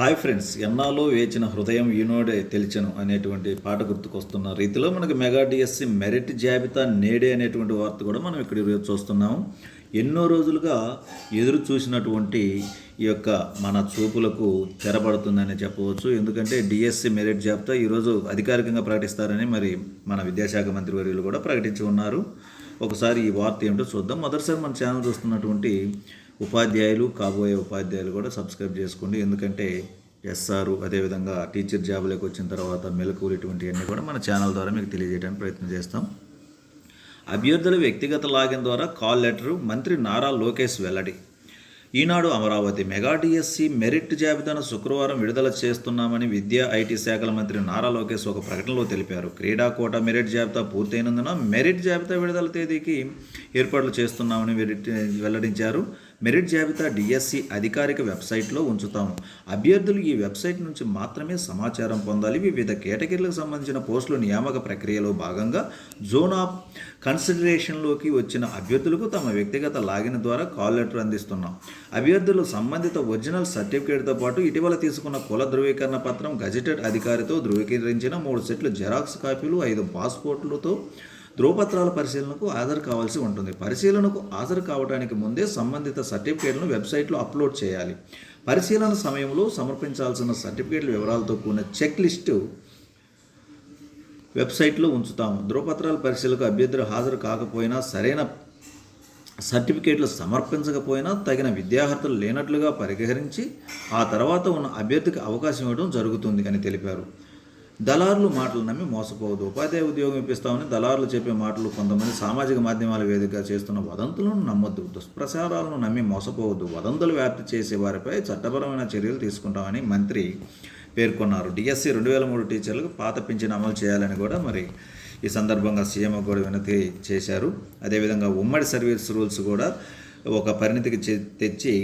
Hi friends ఎన్నాలో వేచిన హృదయం ఈనోడే తెలిచను అనేటువంటి పాట గుర్తుకొస్తున్న రీతిలో మనకి మెగా డిఎస్సి మెరిట్ జాబితా నేడే అనేటువంటి వార్త కూడా మనం ఇక్కడ ఈరోజు ఎన్నో రోజులుగా ఎదురు చూసినటువంటి ఈ యొక్క మన చూపులకు తెరపడుతుందని చెప్పవచ్చు. ఎందుకంటే డిఎస్సి మెరిట్ జాబితా ఈరోజు అధికారికంగా ప్రకటిస్తారని మరి మన విద్యాశాఖ మంత్రి వర్యులు కూడా ప్రకటించి ఉన్నారు. ఒకసారి ఈ వార్త ఏమిటో చూద్దాం. మొదటిసారి మన ఛానల్ చూస్తున్నటువంటి ఉపాధ్యాయులు కాబోయే ఉపాధ్యాయులు కూడా సబ్స్క్రైబ్ చేసుకోండి. ఎందుకంటే ఎస్ఆర్ అదేవిధంగా టీచర్ జాబ్లోకి వచ్చిన తర్వాత మెలకువలు ఇటువంటివన్నీ కూడా మన ఛానల్ ద్వారా మీకు తెలియజేయడానికి ప్రయత్నం చేస్తాం. అభ్యర్థుల వ్యక్తిగత లాగిన్ ద్వారా కాల్ లెటరు మంత్రి నారా లోకేష్ వెల్లడి. Eenadu Amaravati mega DSC merit జాబితాను శుక్రవారం విడుదల చేస్తున్నామని విద్యా ఐటీ శాఖల మంత్రి నారా లోకేష్ ఒక ప్రకటనలో తెలిపారు. క్రీడా కోట మెరిట్ జాబితా పూర్తయినందున మెరిట్ జాబితా విడుదల తేదీకి ఏర్పాట్లు చేస్తున్నామని వెల్లడించారు. మెరిట్ జాబితా డిఎస్సి అధికారిక వెబ్సైట్లో ఉంచుతాము అభ్యర్థులు ఈ వెబ్సైట్ నుంచి మాత్రమే సమాచారం పొందాలి. వివిధ కేటగిరీలకు సంబంధించిన పోస్టుల నియామక ప్రక్రియలో భాగంగా జోన్ ఆఫ్ కన్సిడరేషన్లోకి వచ్చిన అభ్యర్థులకు తమ వ్యక్తిగత లాగిన్ ద్వారా కాల్ లెటర్ అందిస్తున్నాం. అభ్యర్థులు సంబంధిత ఒరిజినల్ సర్టిఫికేట్తో పాటు ఇటీవల తీసుకున్న కుల ధృవీకరణ పత్రం గజెటెడ్ అధికారితో ధృవీకరించిన మూడు సెట్లు జెరాక్స్ కాపీలు ఐదు పాస్పోర్టులతో ధ్రువపత్రాల పరిశీలనకు హాజరు కావాల్సి ఉంటుంది. పరిశీలనకు హాజరు కావడానికి ముందే సంబంధిత సర్టిఫికేట్లను వెబ్సైట్లో అప్లోడ్ చేయాలి. పరిశీలన సమయంలో సమర్పించాల్సిన సర్టిఫికేట్ల వివరాలతో కూడిన చెక్ లిస్టు వెబ్సైట్లో ఉంచుతాము. ధ్రువపత్రాల పరిశీలకు అభ్యర్థులు హాజరు కాకపోయినా సరైన సర్టిఫికేట్లు సమర్పించకపోయినా తగిన విద్యార్హతలు లేనట్లుగా పరిహరించి ఆ తర్వాత ఉన్న అభ్యర్థికి అవకాశం ఇవ్వడం జరుగుతుంది అని తెలిపారు. దళారులు మాటలు నమ్మి మోసపోవద్దు. ఉపాధ్యాయ ఉద్యోగం ఇప్పిస్తామని దళారులు చెప్పే మాటలు కొంతమంది సామాజిక మాధ్యమాల వేదికగా చేస్తున్న వదంతులను నమ్మొద్దు. దుష్ప్రచారాలను నమ్మి మోసపోవద్దు. వదంతులు వ్యాప్తి చేసే వారిపై చట్టపరమైన చర్యలు తీసుకుంటామని మంత్రి పేర్కొన్నారు. డిఎస్సి రెండు వేల మూడు టీచర్లకు పాత పింఛన్ అమలు చేయాలని కూడా మరి ఈ సందర్భంగా సీఎం కూడా వినతి చేశారు. అదేవిధంగా ఉమ్మడి సర్వీస్ రూల్స్ కూడా ఒక పరిణితికి తెచ్చి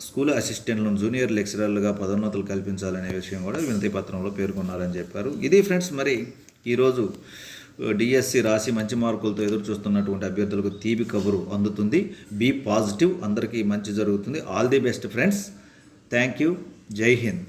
స్కూల్ అసిస్టెంట్లను జూనియర్ లెక్చరర్లుగా పదోన్నతులు కల్పించాలనే విషయం కూడా వినతి పత్రంలో పేర్కొన్నారని చెప్పారు. ఇది ఫ్రెండ్స్ మరి ఈరోజు డిఎస్సి రాసి మంచి మార్కులతో ఎదురు చూస్తున్నటువంటి అభ్యర్థులకు తీపి కబురు అందుతుంది. బీ పాజిటివ్ అందరికీ మంచి జరుగుతుంది. All the best friends. Thank you. జై హింద్.